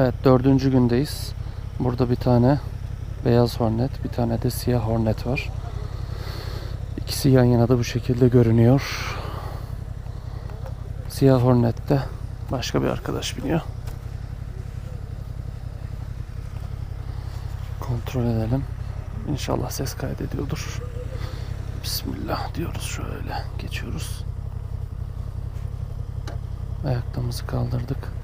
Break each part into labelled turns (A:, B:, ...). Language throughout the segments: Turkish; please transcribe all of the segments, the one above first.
A: Evet dördüncü gündeyiz. Burada bir tane beyaz hornet, bir tane de siyah hornet var. İkisi yan yana da bu şekilde görünüyor. Siyah hornette başka bir arkadaş biniyor. Kontrol edelim. İnşallah ses kaydediyordur. Bismillah diyoruz şöyle. Geçiyoruz. Ayaklarımızı kaldırdık.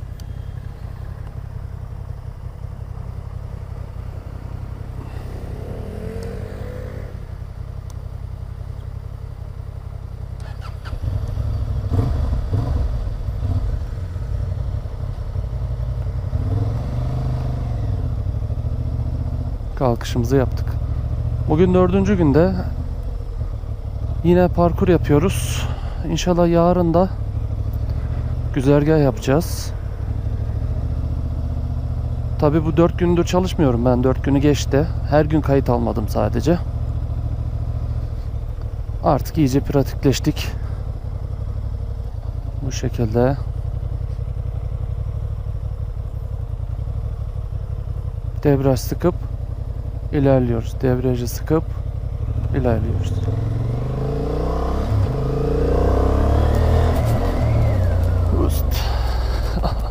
A: Kalkışımızı yaptık. Bugün dördüncü günde yine parkur yapıyoruz. İnşallah yarın da güzergah yapacağız. Tabi bu dört gündür çalışmıyorum ben. Dört günü geçti. Her gün kayıt almadım sadece. Artık iyice pratikleştik. Bu şekilde. Debriyaj sıkıp ilerliyoruz. Debriyajı sıkıp ilerliyoruz. Ust.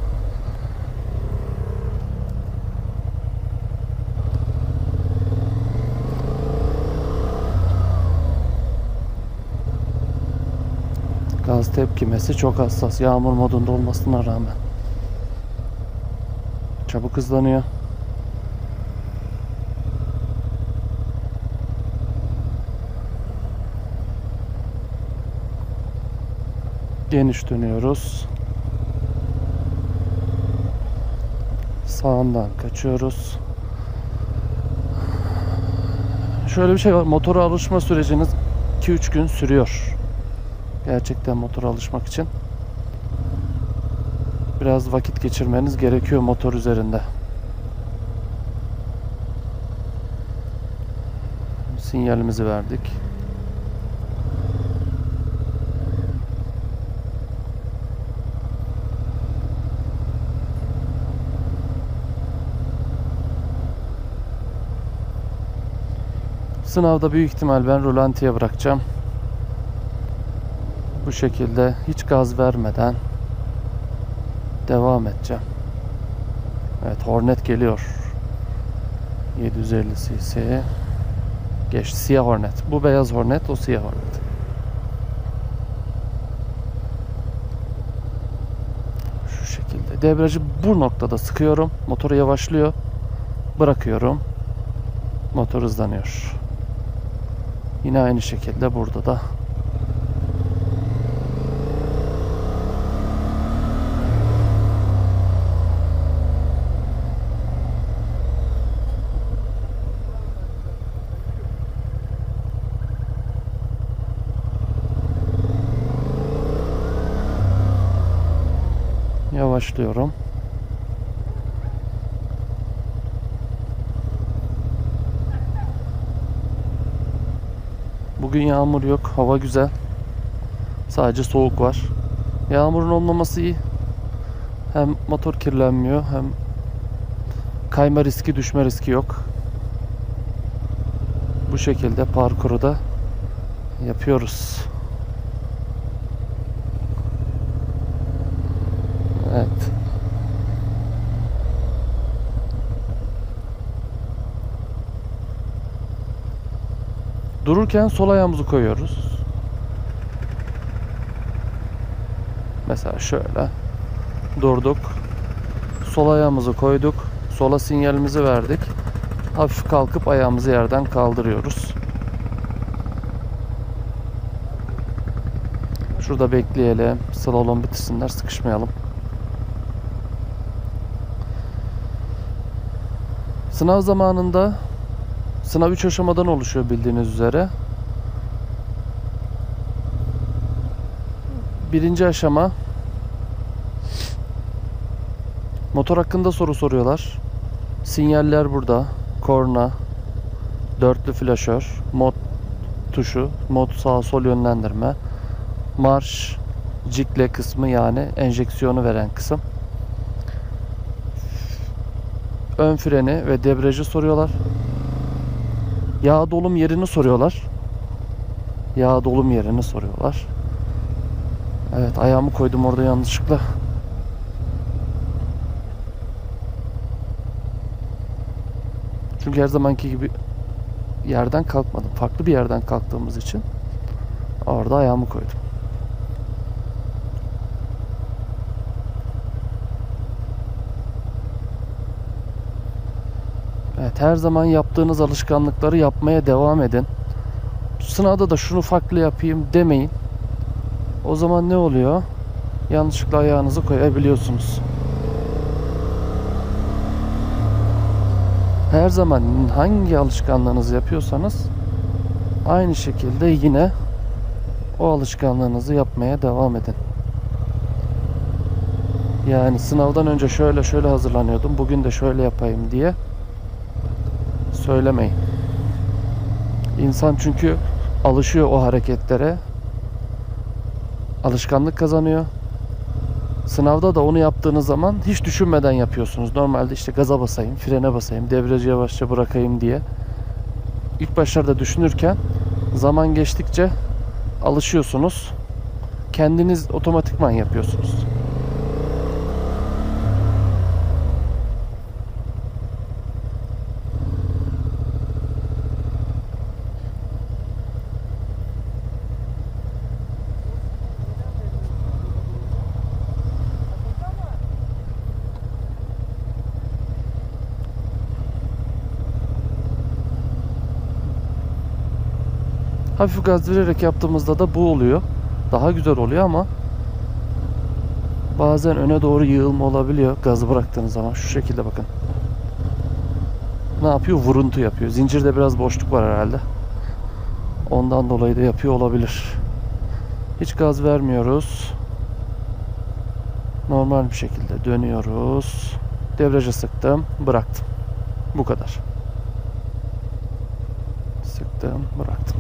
A: Gaz tepkimesi çok hassas. Yağmur modunda olmasına rağmen. Çabuk hızlanıyor. Geniş dönüyoruz. Sağından kaçıyoruz. Şöyle bir şey var. Motora alışma süreciniz 2-3 gün sürüyor. Gerçekten motora alışmak için. Biraz vakit geçirmeniz gerekiyor motor üzerinde. Sinyalimizi verdik. Sınavda büyük ihtimal ben rolantiye bırakacağım. Bu şekilde hiç gaz vermeden devam edeceğim. Evet Hornet geliyor. 750 cc. Geç siyah Hornet. Bu beyaz Hornet, o siyah Hornet. Şu şekilde. Debriyajı bu noktada sıkıyorum. Motoru yavaşlıyor. Bırakıyorum. Motor hızlanıyor. Yine aynı şekilde burada da yavaşlıyorum. Bugün yağmur yok. Hava güzel. Sadece soğuk var. Yağmurun olmaması iyi. Hem motor kirlenmiyor hem kayma riski, düşme riski yok. Bu şekilde parkuru da yapıyoruz. Evet. Dururken sol ayağımızı koyuyoruz. Mesela şöyle durduk. Sol ayağımızı koyduk. Sola sinyalimizi verdik. Hafif kalkıp ayağımızı yerden kaldırıyoruz. Şurada bekleyelim. Slalom bitirsinler, sıkışmayalım. Sınav zamanında sınav 3 aşamadan oluşuyor bildiğiniz üzere. Birinci aşama motor hakkında soru soruyorlar. Sinyaller burada. Korna, dörtlü flaşör, mod tuşu, mod sağ sol yönlendirme, marş, cikle kısmı yani enjeksiyonu veren kısım. ön freni ve debriyajı soruyorlar. Yağ dolum yerini soruyorlar. Yağ dolum yerini soruyorlar. Evet ayağımı koydum orada yanlışlıkla. Çünkü her zamanki gibi yerden kalkmadım. Farklı bir yerden kalktığımız için orada ayağımı koydum. Her zaman yaptığınız alışkanlıkları yapmaya devam edin. Sınavda da şunu farklı yapayım demeyin. O zaman ne oluyor? Yanlışlıkla ayağınızı koyabiliyorsunuz. Her zaman hangi alışkanlığınızı yapıyorsanız aynı şekilde yine o alışkanlığınızı yapmaya devam edin. Yani sınavdan önce şöyle şöyle hazırlanıyordum. Bugün de şöyle yapayım diye söylemeyin. İnsan çünkü alışıyor o hareketlere. Alışkanlık kazanıyor. Sınavda da onu yaptığınız zaman hiç düşünmeden yapıyorsunuz. Normalde işte gaza basayım, frene basayım, debriyajı yavaşça bırakayım diye. İlk başlarda düşünürken zaman geçtikçe alışıyorsunuz. Kendiniz otomatikman yapıyorsunuz. Hafif gaz vererek yaptığımızda da bu oluyor. Daha güzel oluyor ama bazen öne doğru yığılma olabiliyor gazı bıraktığınız zaman. Şu şekilde bakın. Ne yapıyor? Vuruntu yapıyor. Zincirde biraz boşluk var herhalde. Ondan dolayı da yapıyor olabilir. Hiç gaz vermiyoruz. Normal bir şekilde dönüyoruz. Debriyaja sıktım, bıraktım. Bu kadar. Sıktım, bıraktım.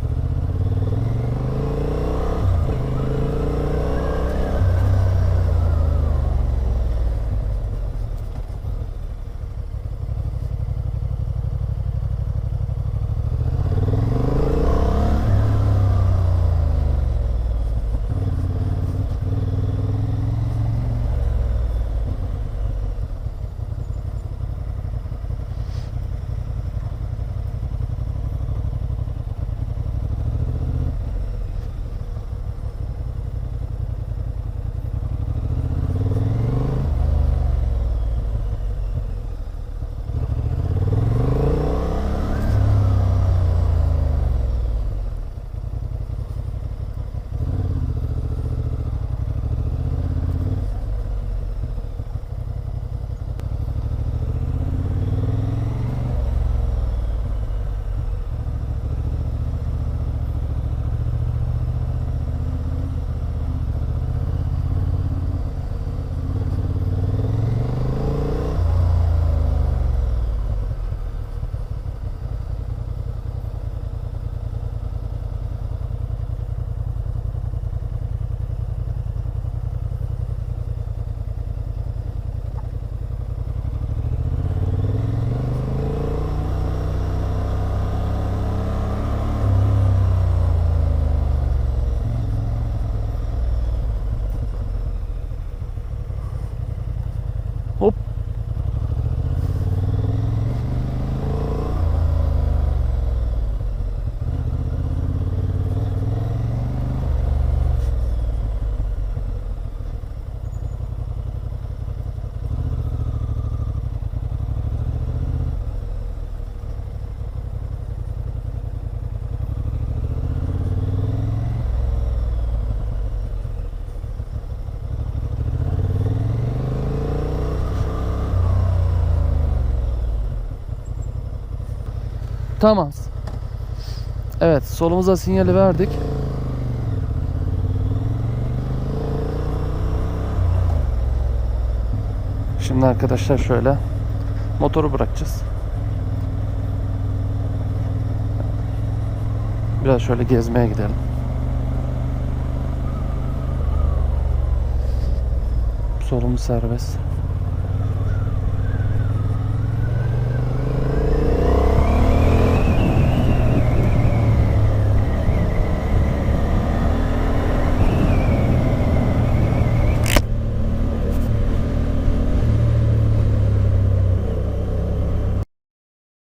A: Tamam. Evet, solumuza sinyali verdik. Şimdi arkadaşlar şöyle motoru bırakacağız. Biraz şöyle gezmeye gidelim. Solumuz serbest.